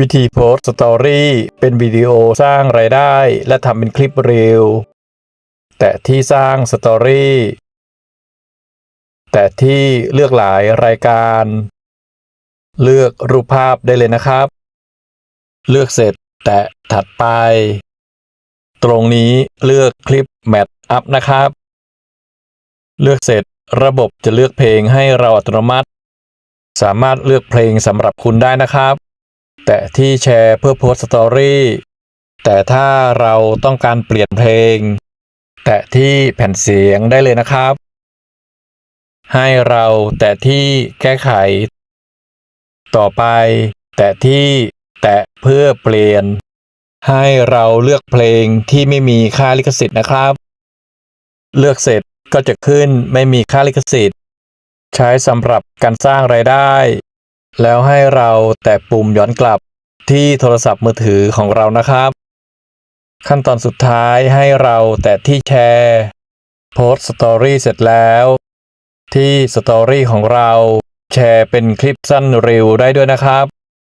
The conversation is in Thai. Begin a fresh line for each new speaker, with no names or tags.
วิธีโพสต์สตอรี่เป็นวิดีโอสร้างรายได้ และทำเป็นคลิปเร็วแต่ที่สร้างสตอรี่แต่ที่เลือกหลายรายการ เลือกรูปภาพได้เลยนะครับ เลือกเสร็จแตะถัดไป ตรงนี้เลือกคลิปแมทอัพนะครับ เลือกเสร็จระบบจะเลือกเพลงให้เราอัตโนมัติ สามารถเลือกเพลงสำหรับคุณได้นะครับ แตะที่แชร์เพื่อโพสต์สตอรี่แต่ถ้าเราต้องการเปลี่ยนเพลง แตะที่แผ่นเสียงได้เลยนะครับ ให้เราแตะที่แก้ไข ต่อไป แตะที่แตะเพื่อเปลี่ยน ให้เราเลือกเพลงที่ไม่มีค่าลิขสิทธิ์นะครับ เลือกเสร็จก็จะขึ้นไม่มีค่าลิขสิทธิ์ ใช้สำหรับการสร้างรายได้ แล้วให้เราแตะปุ่มย้อนกลับที่โทรศัพท์มือถือของเรานะครับ ขั้นตอนสุดท้ายให้เราแตะที่แชร์โพสต์สตอรี่เสร็จแล้ว ที่สตอรี่ของเราแชร์เป็นคลิปสั้นรีวได้ด้วยนะครับ